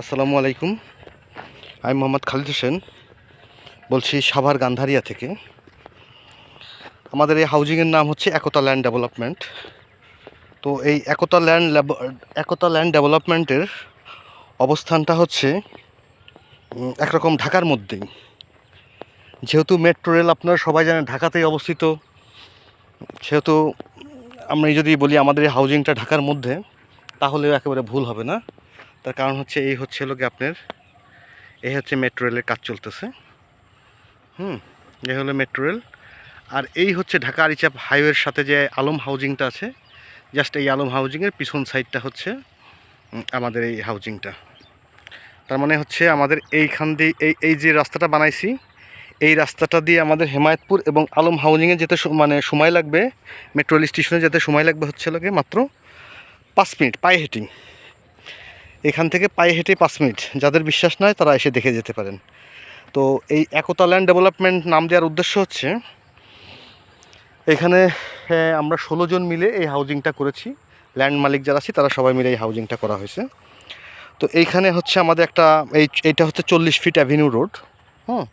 আসসালামু আলাইকুম। আমি মোহাম্মদ খালিদ হোসেন, বলছি সাভার গান্ধারিয়া থেকে। আমাদের এই হাউজিংয়ের নাম হচ্ছে একতা ল্যান্ড ডেভেলপমেন্ট তো এই একতা ল্যান্ড একতা ল্যান্ড ডেভেলপমেন্টের অবস্থানটা হচ্ছে একরকম ঢাকার মধ্যেই। যেহেতু মেট্রো রেল আপনারা সবাই জানেন ঢাকাতেই অবস্থিত, সেহেতু আমরা যদি বলি আমাদের এই হাউজিংটা ঢাকার মধ্যে, তাহলেও একেবারে ভুল হবে না। তার কারণ হচ্ছে এই হচ্ছে লোকে আপনার, এই হচ্ছে মেট্রো রেলের কাজ চলতেছে। হুম, এই হলো মেট্রো রেল আর এই হচ্ছে ঢাকা আরিচাপ হাইওয়ের সাথে যে আলম হাউজিংটা আছে জাস্ট এই আলম হাউজিংয়ের পিছন সাইডটা হচ্ছে আমাদের এই হাউজিংটা তার মানে হচ্ছে আমাদের এইখান দিয়ে এই এই যে রাস্তাটা বানাইছি, এই রাস্তাটা দিয়ে আমাদের হেমায়তপুর এবং আলম হাউজিংয়ে যেতে মানে সময় লাগবে মেট্রো রেল স্টেশনে যেতে সময় লাগবে হচ্ছে লোকে মাত্র পাঁচ মিনিট, পায়ে হেঁটিং এখান থেকে পায়ে হেঁটে পাঁচ মিনিট। যাদের বিশ্বাস নয় তারা এসে দেখে যেতে পারেন। তো এই একতা ল্যান্ড ডেভেলপমেন্ট নাম দেওয়ার উদ্দেশ্য হচ্ছে এখানে হ্যাঁ, আমরা ষোলো জন মিলে এই হাউজিংটা করেছি। ল্যান্ড মালিক যারা আছে তারা সবাই মিলে এই হাউজিংটা করা হয়েছে। তো এইখানে হচ্ছে আমাদের একটা এই এইটা হচ্ছে চল্লিশ ফিট অ্যাভিনিউ রোড হুম?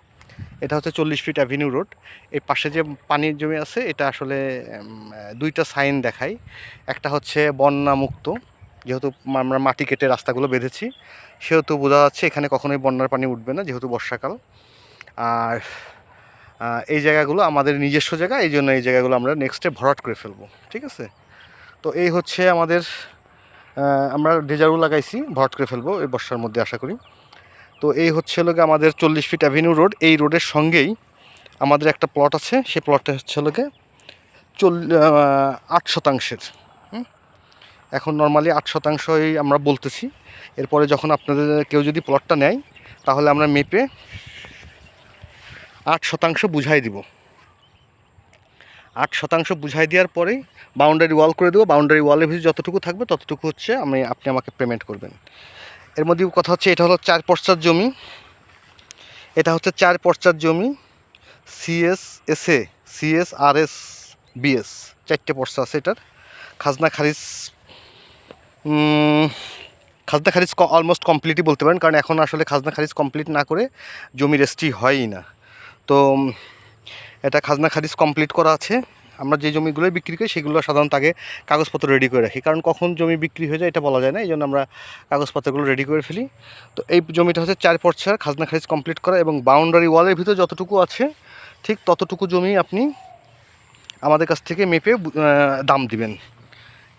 এটা হচ্ছে চল্লিশ ফিট অ্যাভিনিউ রোড এই পাশে যে পানির জমি আছে এটা আসলে দুইটা সাইন দেখায়। একটা হচ্ছে বন্যা মুক্ত। যেহেতু আমরা মাটি কেটে রাস্তাগুলো বেঁধেছি, সেহেতু বোঝা যাচ্ছে এখানে কখনোই বন্যার পানি উঠবে না, যেহেতু বর্ষাকাল। আর এই জায়গাগুলো আমাদের নিজস্ব জায়গা, এই জন্য এই জায়গাগুলো আমরা নেক্সটে ভরাট করে ফেলব, ঠিক আছে? তো এই হচ্ছে আমাদের আমরা ডেজারু লাগাইছি, ভরাট করে ফেলব এই বর্ষার মধ্যে আশা করি। তো এই হচ্ছে লোকে আমাদের চল্লিশ ফিট অ্যাভিনিউ রোড এই রোডের সঙ্গেই আমাদের একটা প্লট আছে, সেই প্লটটা হচ্ছে লোকে চল আট শতাংশের? এখন নর্মালি আট শতাংশই আমরা বলতেছি। এরপরে যখন আপনাদের কেউ যদি প্লটটা নেয়, তাহলে আমরা মেপে আট শতাংশ বুঝাই দিব। আট শতাংশ বুঝাই দেওয়ার পরেই বাউন্ডারি ওয়াল করে দেবো। বাউন্ডারি ওয়ালের ভিতরে যতটুকু থাকবে, ততটুকু হচ্ছে আমি, আপনি আমাকে পেমেন্ট করবেন। এর মধ্যে কথা হচ্ছে, এটা হলো চার পর্চার জমি। এটা হচ্ছে চার পর্চার জমি CS SA CS R S BS চারটে পর্চা আছে এটার। খাজনা খারিজ খাজনা খারিজ অলমোস্ট কমপ্লিটই বলতে পারেন, কারণ এখন আসলে খাজনা খারিজ কমপ্লিট না করে জমি রেজিস্ট্রি হয়ই না। তো এটা খাজনা খারিজ কমপ্লিট করা আছে। আমরা যে জমিগুলো বিক্রি করি, সেগুলো সাধারণত আগে কাগজপত্র রেডি করে রাখি। কারণ কখন জমি বিক্রি হয়ে যায়, এটা বলা যায় না এই জন্য আমরা কাগজপত্রগুলো রেডি করে ফেলি। তো, এই জমিটা হচ্ছে চার পর্চার খাজনা খারিজ কমপ্লিট করা এবং বাউন্ডারি ওয়ালের ভিতরে যতটুকু আছে, ঠিক ততটুকু জমি আপনি আমাদের কাছ থেকে মেপে দাম দিবেন।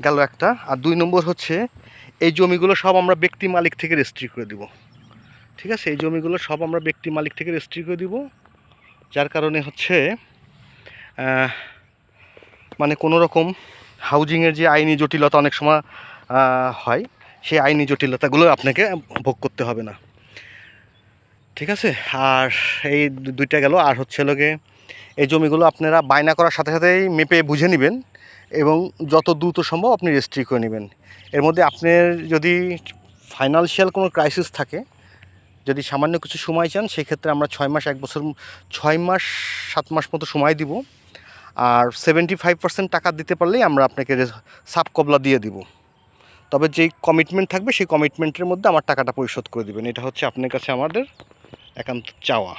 গেল একটা। আর দুই নম্বর হচ্ছে, এই জমিগুলো সব আমরা ব্যক্তি মালিক থেকে রেজিস্ট্রি করে দিব। ঠিক আছে? এই জমিগুলো সব আমরা ব্যক্তি মালিক থেকে রেজিস্ট্রি করে দিব। যার কারণে হচ্ছে মানে কোনো রকম হাউজিংয়ের যে আইনি জটিলতা অনেক সময় হয়, সেই আইনি জটিলতাগুলো আপনাকে ভোগ করতে হবে না। ঠিক আছে? আর এই দুইটা গেল। আর হচ্ছে লোকে এই জমিগুলো আপনারা বায়না করার সাথে সাথেই মেপে বুঝে নেবেন। এবং যত দ্রুত সম্ভব আপনি রেজিস্ট্রি করে নেবেন। এর মধ্যে আপনার যদি ফাইনান্সিয়াল কোনো ক্রাইসিস থাকে, যদি সামান্য কিছু সময় চান, সেক্ষেত্রে আমরা ছয় মাস, এক বছর, ছয় মাস, সাত মাস মতো সময় দিব। আর সেভেন্টি ফাইভ পার্সেন্ট টাকা দিতে পারলেই আমরা আপনাকে সাব কবলা দিয়ে দিব। তবে যেই কমিটমেন্ট থাকবে, সেই কমিটমেন্টের মধ্যে আমার টাকাটা পরিশোধ করে দিবেন। এটা হচ্ছে আপনার কাছে আমাদের একান্ত চাওয়া।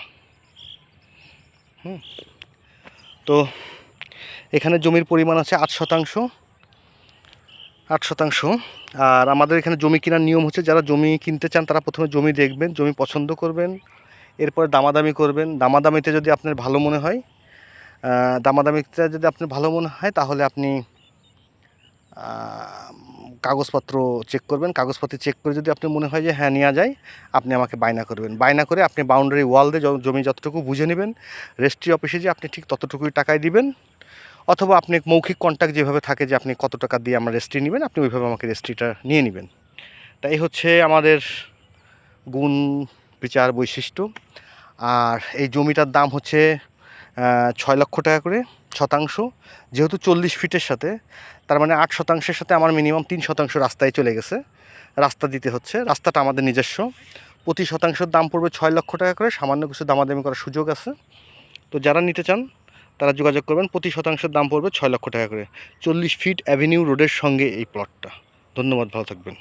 হুম। তো এখানে জমির পরিমাণ আছে আট শতাংশ। আট শতাংশ। আর আমাদের এখানে জমি কেনার নিয়ম হচ্ছে যারা জমি কিনতে চান তারা প্রথমে জমি দেখবেন, জমি পছন্দ করবেন, এরপর দামাদামি করবেন। দামাদামিতে যদি আপনার ভালো মনে হয় দামাদামিতে যদি আপনার ভালো মনে হয় তাহলে আপনি কাগজপত্র চেক করবেন। কাগজপত্র চেক করে যদি আপনি মনে হয় যে হ্যাঁ নেওয়া যায়, আপনি আমাকে বায়না করবেন। বায়না করে আপনি বাউন্ডারি ওয়াল দিয়ে জমি যতটুকু বুঝে নেবেন রেজিস্ট্রি অফিসে যে আপনি ঠিক ততটুকুই টাকায় দিবেন। অথবা আপনি মৌখিক কন্ট্যাক্ট যেভাবে থাকে যে আপনি কত টাকা দিয়ে আমার রেজিস্ট্রি নেবেন, আপনি ওইভাবে আমাকে রেজিস্ট্রিটা নিয়ে নেবেন। তাই হচ্ছে আমাদের গুণ বিচার বৈশিষ্ট্য। আর এই জমিটার দাম হচ্ছে ছয় লক্ষ টাকা করে শতাংশ। যেহেতু চল্লিশ ফিটের সাথে, তার মানে আট শতাংশের সাথে আমার মিনিমাম তিন শতাংশ রাস্তায় চলে গেছে। রাস্তা দিতে হচ্ছে, রাস্তাটা আমাদের নিজস্ব। প্রতি শতাংশের দাম পড়বে ছয় লক্ষ টাকা করে, সামান্য কিছু দামাদামি করার সুযোগ আছে। তো যারা নিতে চান তারা যোগাযোগ করবেন, প্রতি শতাংশের দাম পড়বে ছয় লক্ষ টাকা করে। চল্লিশ ফিট অ্যাভিনিউ রোডের সঙ্গে এই প্লটটা ধন্যবাদ, ভালো থাকবেন।